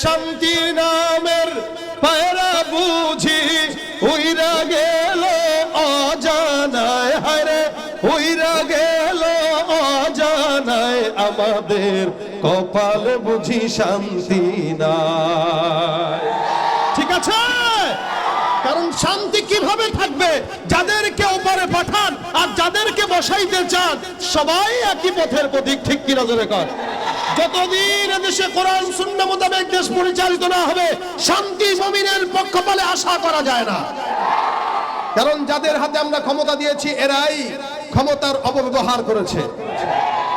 শান্তি নামের পায়রা বুঝি, উইরা গেল অজানায় হারে উইরা গেল অজানায়, আমাদের কপাল বুঝি শান্তি নাই। ঠিক আছে? কারণ শান্তি কীভাবে থাকবে? যাদেরকে ওপারে পাঠান আর যাদেরকে বসাইতে চান, সবাই একই পথের প্রতীক, ঠিক কি নজরে কর? যতদিন দেশে কোরআন শূন্য মোতাবেক দেশ পরিচালিত না হবে, শান্তি জমিনের পক্ষপালে আশা করা যায় না। কারণ যাদের হাতে আমরা ক্ষমতা দিয়েছি, এরাই ক্ষমতার অপব্যবহার করেছে।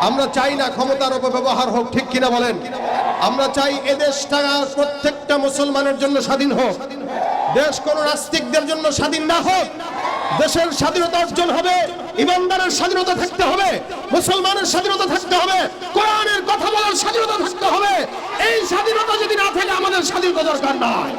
আমরা চাই না ক্ষমতার অপব্যবহার হোক, ঠিক কিনা বলেন? আমরা চাই এদেশটা প্রত্যেকটা মুসলমানের জন্য স্বাধীন হোক। দেশ কোন নাস্তিকদের জন্য স্বাধীন না হোক। দেশের স্বাধীনতা অর্জন হবে, ইমানদারের স্বাধীনতা থাকতে হবে, মুসলমানের স্বাধীনতা থাকতে হবে, কোরআনের কথা বলার স্বাধীনতা থাকতে হবে। এই স্বাধীনতা যদি না থাকে, আমাদের স্বাধীনতা দরকার নয়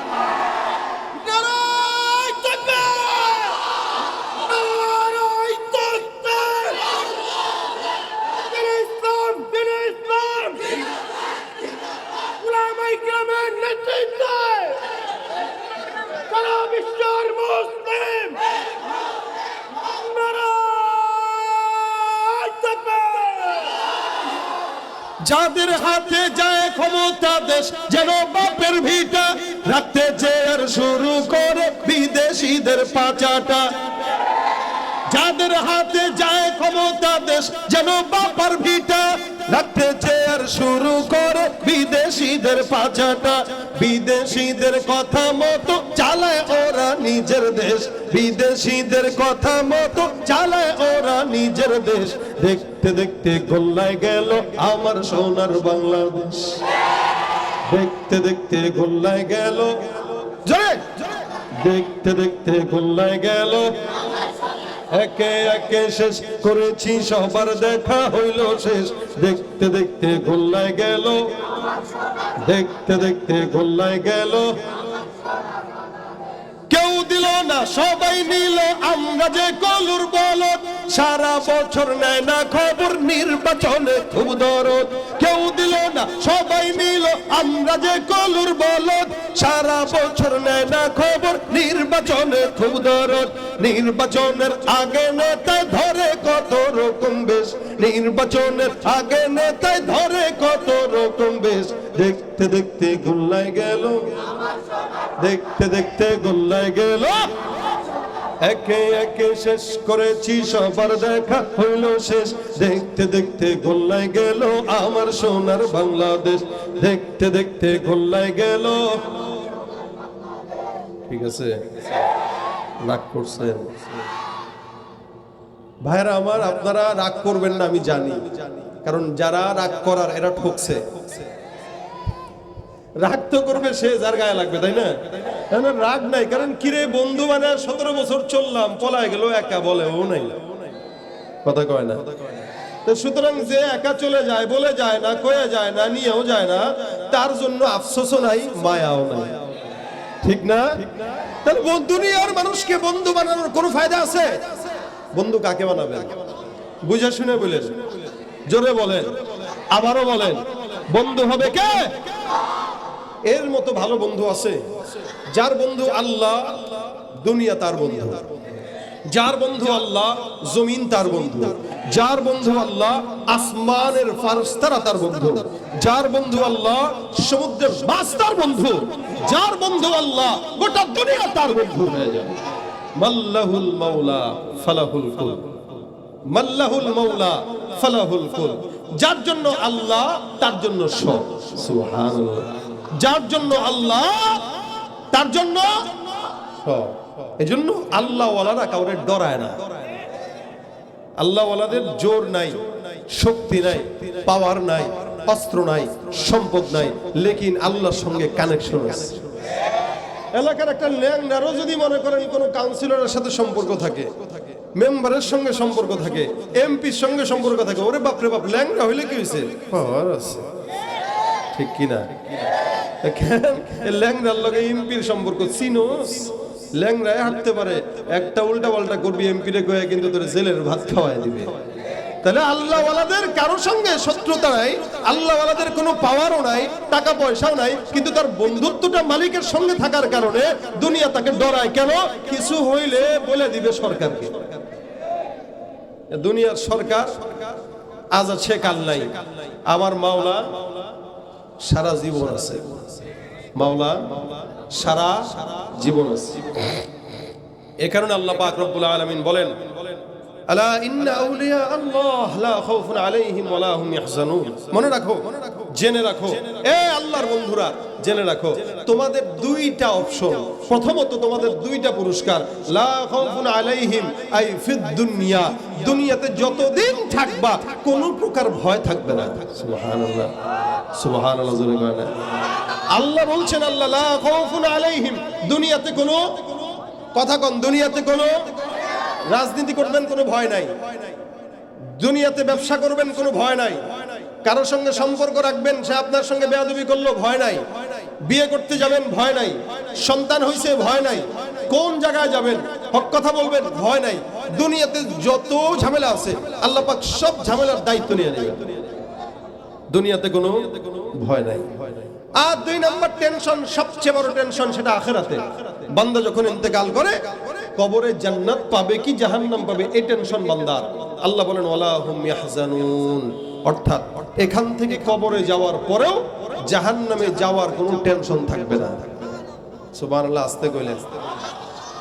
যাদের হাতে যায় ক্ষমতা দেশ, যেন বাপের ভিটা রাখতে চেয়ার শুরু করে বিদেশিদের পাচাটা। যাদের হাতে যায় ক্ষমতা দেশ, যেন বাপার ভিটা রাখতে চেয়ার শুরু করে বিদেশিদের পাচাটা। বিদেশিদের কথা মতো চালায় ওরা নিজের দেশ। বিদেশিদের কথা মতো চালায় ওরা নিজের দেশ। দেখতে দেখতে গোল্লায় গেল আমার সোনার বাংলাদেশ। দেখতে দেখতে গোল্লায় গেল। দেখতে দেখতে গোল্লায় গেল। একে একে শেষ করেছি, সবার দেখা হইল শেষ। দেখতে দেখতে গোল্লায় গেল। দেখতে দেখতে গোল্লায় গেল। না, সবাই নিল আমরা যে কলুর বল সারা বছর নেয় না খবর নির্বাচনে খুব দরদ। কেউ দিল আমরা যে কলুর বলদ, সারা বছর নেয় না খবর, নির্বাচনে খুব দরদ নির্বাচনের আগে নেতায় ধরে কত রকম বেশ। নির্বাচনের আগে নেতায় ধরে কত রকম বেশ। দেখতে দেখতে গোল্লায় গেল। দেখতে দেখতে গোল্লায় গেল। একে একে শেষ করেছি, সবার দেখা হইল শেষ। দেখতে দেখতে গোল্লায় গেল আমার সোনার বাংলাদেশ। দেখতে দেখতে গোল্লায় গেল। ঠিক আছে? রাগ করছেন? ভাইরা আমার, আপনারা রাগ করবেন না, আমি জানি। কারণ যারা রাগ করার, এরা ঠকছে। রাগ তো করবে সে যার গায়ে লাগবে তাই না? না, রাগ নাই কারণ কিরে বন্ধু মানে সতেরো বছর চললাম পলায় গেল একা বলে ও নাই কথা কয় না। তো সুতরাং যে একা চলে যায় বলে যায় না কয়ে যায় না নিয়েও যায় না তার জন্য আফসোসও নাই মায়াও নাই। ঠিক না? তাহলে বন্ধু নিয়ে দুনিয়ার মানুষকে বন্ধু বানানোর কোনো ফায়দা আছে? বন্ধু কাকে বানাবেন? বুঝে শুনে বলেন। জোরে বলেন। আবারও বলেন। বন্ধু হবে কে? এর মতো ভালো বন্ধু আছে যার বন্ধু আল্লাহ, দুনিয়া তার বন্ধু। যার বন্ধু আল্লাহ, জমিন তার বন্ধু। যার বন্ধু আল্লাহ, আসমানের ফারস্তারা তার বন্ধু। যার বন্ধু আল্লাহ, সমুদ্রের মাছ তার বন্ধু। যার বন্ধু আল্লাহ, গোটা দুনিয়া তার বন্ধু। হয়ে যাবে মাল্লাহুল মাওলা, ফালাহুল কুল মাল্লাহুল মাওলা, ফালাহুল কুল যার জন্য আল্লাহ, তার জন্য সব। সুবহানাল্লাহ। যার জন্য আল্লাহ, তার জন্য এই জন্য আল্লাহ ওয়ালারা কাউরে ডরায় না। আল্লাহ ওয়ালাদের জোর নাই, শক্তি নাই, পাওয়ার নাই, অস্ত্র নাই, সম্পদ নাই, লেকিন আল্লাহর সঙ্গে কানেকশন আছে। এলাকার একটা ল্যাংনারও যদি মনে করেন কোন কাউন্সিলরের সাথে সম্পর্ক থাকে মেম্বারের সঙ্গে সম্পর্ক থাকে এমপির সঙ্গে সম্পর্ক থাকে, ওরে বাপরে বাপ ল্যাংরা হইলে কি হয়েছে আছে। ঠিক কিনা? ল্যাংরার লগে এমপির সম্পর্ক ল্যাংরায় হাঁটতে পারে, একটা উল্টা পাল্টা করবি এমপি রে কয়ে কিন্তু তোর জেলের ভাত খাওয়াই দিবে। তাহলে সঙ্গে শত্রুতা নাই, আল্লাহওয়ালাদের কোনো পাওয়ারও নাই, টাকা পয়সাও নাই, কিন্তু তার বন্ধুত্বটা মালিকের সঙ্গে থাকার কারণে দুনিয়া তাকে ডরায়। কেন? কিছু হইলে বলে দিবে সরকারকে। দুনিয়ার সরকার আজ আছে কাল নাই। আমার মাওলা সারা জীবন আছে। মাওলা সারা জীবন আছে। এ কারণে আল্লাহ পাক রব্বুল আলামিন বলেন আল্লাহ লা আলাইহিম মনে রাখো, জেনে রাখো। এ জেনে রাখো, তোমাদের দুইটা অপশন। প্রথমত তোমাদের দুইটা পুরস্কার, লা আই দুনিয়াতে যতদিন থাকবা, কোনো প্রকার ভয় থাকবে না। আল্লাহ বলছেন, আল্লাহ, লা দুনিয়াতে কোনো, কথা কন, দুনিয়াতে কোনো রাজনীতি করবেন কোনো ভয় নাই। দুনিয়াতে ব্যবসা করবেন কোনো ভয় নাই। কারোর সঙ্গে সম্পর্ক রাখবেন, সে আপনার সঙ্গে বেয়াদবি করল ভয় নাই। বিয়ে করতে যাবেন, ভয় নাই। সন্তান হইছে, ভয় নাই। কোন জায়গায় যাবেন? হক কথা বলবেন, ভয় নাই। দুনিয়াতে যত ঝামেলা আছে, আল্লাহ পাক সব ঝামেলার দায়িত্ব নিয়ে নেবেন। দুনিয়াতে কোনো ভয় নাই। আর দুই নম্বর টেনশন, সবচেয়ে বড় টেনশন সেটা আখেরাতে। বান্দা যখন ইন্তেকাল করে কবরে জান্নাত পাবে কি জাহান্নাম পাবে? এই টেনশন বান্দার। আল্লাহ বলেন, ওয়ালা হুম ইয়াহজানুন। অর্থাৎ, এখান থেকে কবরে যাওয়ার পরেও জাহান্নামে যাওয়ার কোনো টেনশন থাকবে না। সুবহানাল্লাহ, আস্তে কইলেন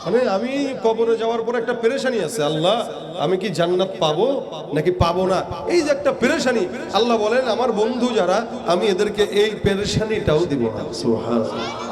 মানে আমি কবরে যাওয়ার পর একটা পেরেশানি আছে, আল্লাহ, আমি কি জান্নাত পাবো নাকি পাবো না? এই যে একটা পেরেশানি, আল্লাহ বলেন, আমার বন্ধু যারা, আমি এদেরকে এই পেরেশানিটাও দিব না। সুবহানাল্লাহ।